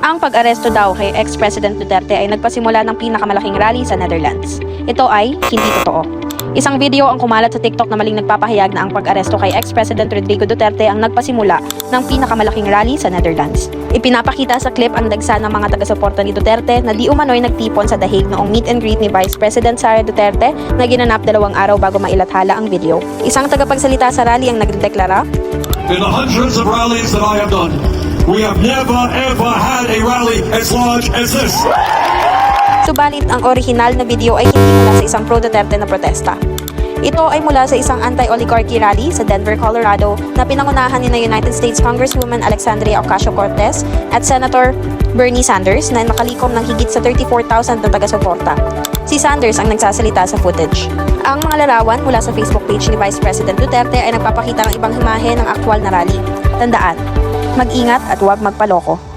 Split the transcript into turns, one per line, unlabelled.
Ang pag-aresto daw kay ex-President Duterte ay nagpasimula ng pinakamalaking rally sa Netherlands. Ito ay hindi totoo. Isang video ang kumalat sa TikTok na maling nagpapahayag na ang pag-aresto kay ex-President Rodrigo Duterte ang nagpasimula ng pinakamalaking rally sa Netherlands. Ipinapakita sa clip ang dagsa ng mga taga-suporta ni Duterte na di umano'y nagtipon sa dahig noong meet and greet ni Vice President Sara Duterte na ginanap dalawang araw bago mailathala ang video. Isang tagapagsalita sa rally ang nagdeklara,
In the hundreds of rallies that I have done, we have never ever had a rally as large as this.
Subalit ang orihinal na video ay hindi mula sa isang pro-Duterte na protesta. Ito ay mula sa isang anti-oligarchy rally sa Denver, Colorado na pinangunahan ni na United States Congresswoman Alexandria Ocasio-Cortez at Senator Bernie Sanders na nakalikom ng higit sa 34,000 na taga-suporta. Si Sanders ang nagsasalita sa footage. Ang mga larawan mula sa Facebook page ni Vice President Duterte ay nagpapakita ng ibang himahe ng aktwal na rally. Tandaan, mag-ingat at huwag magpaloko.